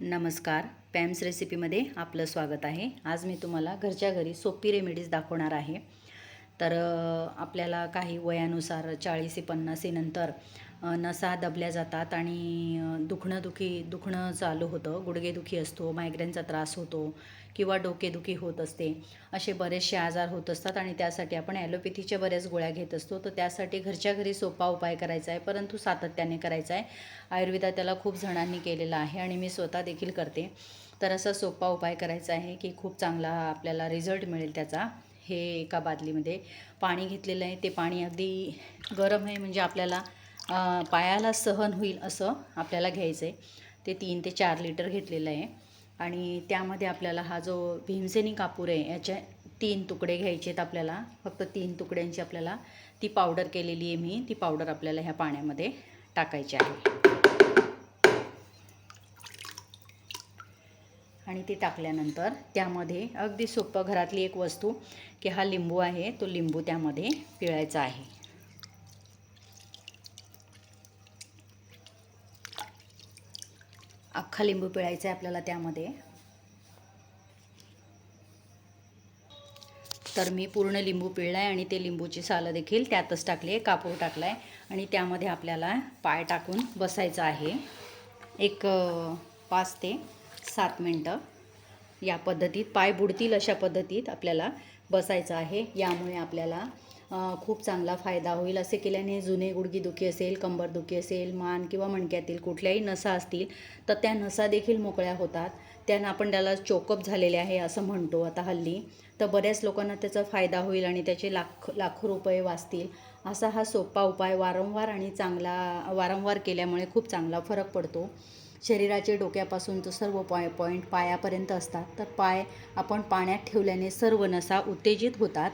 नमस्कार. पॅम्स रेसिपीमध्ये आपलं स्वागत आहे. आज मी तुम्हाला घरच्या घरी सोपी रेमेडीज दाखवणार आहे. तर आपल्याला काही वयानुसार चाळीस पन्नासीनंतर नसा दबल्या जातात आणि दुखणं दुखी दुखणं चालू होतं. गुडघेदुखी असतो मायग्रेनचा त्रास होतो किंवा डोकेदुखी होत असते. असे बरेचसे आजार होत असतात आणि त्यासाठी आपण ॲलोपॅथीच्या बऱ्याच गोळ्या घेत असतो. तर त्यासाठी घरच्या घरी सोपा उपाय करायचा आहे परंतु सातत्याने करायचा आहे. आयुर्वेदात त्याला खूप जणांनी केलेला आहे आणि मी स्वतः देखील करते. तर असा सोपा उपाय करायचा आहे की खूप चांगला आपल्याला रिझल्ट मिळेल त्याचा. हे एका बादलीमध्ये पाणी घेतलेलं आहे. ते पाणी अगदी गरम आहे म्हणजे आपल्याला पायाला सहन होईल असं आपल्याला घ्यायचं आहे ते तीन ते चार लिटर घेतलेलं आहे. आणि त्यामध्ये आपल्याला हा जो भीमसेनी कापूर आहे याचे तीन तुकडे घ्यायचे आहेत आपल्याला. फक्त तीन तुकड्यांची आपल्याला ती पावडर केलेली आहे मी. ती पावडर आपल्याला ह्या पाण्यामध्ये टाकायची आहे. आणि ते टाकल्यानंतर त्यामध्ये अगदी सोपं घरातली एक वस्तू की हा लिंबू आहे तो लिंबू त्यामध्ये पिळायचा आहे. अख्खा लिंबू पिळायचा आहे आपल्याला त्यामध्ये. तर मी पूर्ण लिंबू पिळला आहे आणि ते लिंबूची सालं देखील त्यातच टाकली आहे कापूर टाकला आहे आणि त्यामध्ये आपल्याला पाय टाकून बसायचं आहे. एक पाच ते सात मिनटं. या पद्धतीत पाय बुडतील अशा पद्धतीत आपल्याला बसायचं आहे. यामुळे आपल्याला खूप चांगला फायदा होईल. असे केल्याने जुने गुडघेदुखी असेल कंबरदुखी असेल मान किंवा मणक्यातील कुठल्याही नसा असतील तर त्या नसा देखील मोकळ्या होतात. त्यानं आपण त्याला चोकअप झालेले आहे असं म्हणतो आता हल्ली. तर बऱ्याच लोकांना त्याचा फायदा होईल आणि त्याचे लाख लाखो रुपये वाचतील. असा हा सोपा उपाय वारंवार आणि चांगला वारंवार केल्यामुळे खूप चांगला फरक पडतो. शरीराचे डोक्यापासून तर सर्व पॉय पॉईंट पायापर्यंत असतात. तर पाय आपण पाण्यात ठेवल्याने सर्व नसा उत्तेजित होतात.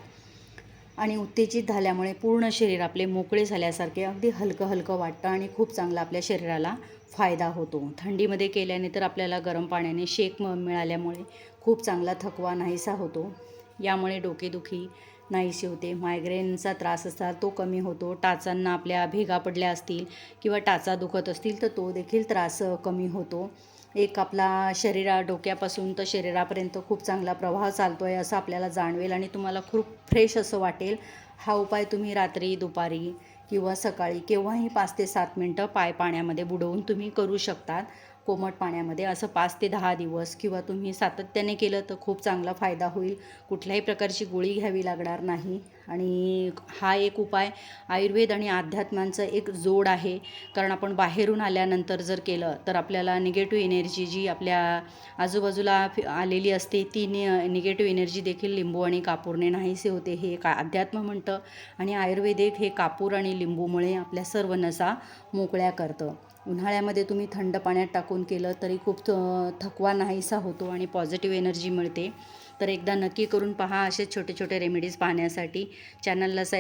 आणि उत्तेजित झाल्यामुळे पूर्ण शरीर आपले मोकळे झाल्यासारखे अगदी हलकं हलकं वाटतं आणि खूप चांगला आपल्या शरीराला फायदा होतो. थंडीमध्ये केल्याने तर आपल्याला गरम पाण्याने शेक म मिळाल्यामुळे खूप चांगला थकवा नाहीसा होतो. यामुळे डोकेदुखी नाहीशी होते. मायग्रेनचा त्रास असतात तो कमी होतो. टाचांना आपल्या भेगा पडल्या असतील किंवा टाचा दुखत असतील तर तो देखील त्रास कमी होतो. एक आपला शरीरा डोक्यापासून तर शरीरापर्यंत खूप चांगला प्रवाह चालतो आहे असं आपल्याला जाणवेल आणि तुम्हाला खूप फ्रेश असं वाटेल. हा उपाय तुम्ही रात्री दुपारी किंवा सकाळी केव्हाही पाच ते सात मिनटं पाय पाण्यामध्ये बुडवून तुम्ही करू शकतात. कोमट पाण्यामध्ये असं पाच ते दहा दिवस किंवा तुम्ही सातत्याने केलं तर खूप चांगला फायदा होईल. कुठल्याही प्रकारची गोळी घ्यावी लागणार नाही. आणि हा एक उपाय आयुर्वेद आणि अध्यात्मांचं एक जोड आहे. कारण आपण बाहेरून आल्यानंतर जर केलं तर आपल्याला निगेटिव्ह एनर्जी जी आपल्या आजूबाजूला आलेली असते ती नि निगेटिव्ह एनर्जी देखील लिंबू आणि कापूरने नाहीसे होते हे एक अध्यात्म म्हणतं. आणि आयुर्वेदिक हे कापूर आणि लिंबूमुळे आपल्या सर्व नसा मोकळ्या करतं. उन्हाळ्यामध्ये तुम्ही थंड पाण्यात टाकून केलं तरी खूप थ- थकवा नाहीसा होतो आणि पॉझिटिव्ह एनर्जी मिळते. तर एकदा नक्की करून पहा असे छोटे छोटे रेमेडीज पाहण्यासाठी. चॅनलला स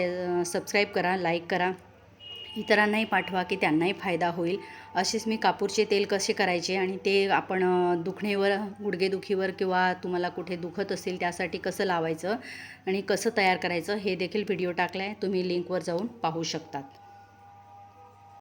सबस्क्राईब करा लाईक करा. इतरांनाही पाठवा की त्यांनाही फायदा होईल. असेच मी कापूरचे तेल कसे करायचे आणि ते आपण दुखणेवर गुडघेदुखीवर किंवा तुम्हाला कुठे दुखत असेल त्यासाठी कसं लावायचं आणि कसं तयार करायचं हे देखील व्हिडिओ टाकला आहे तुम्ही लिंकवर जाऊन पाहू शकतात.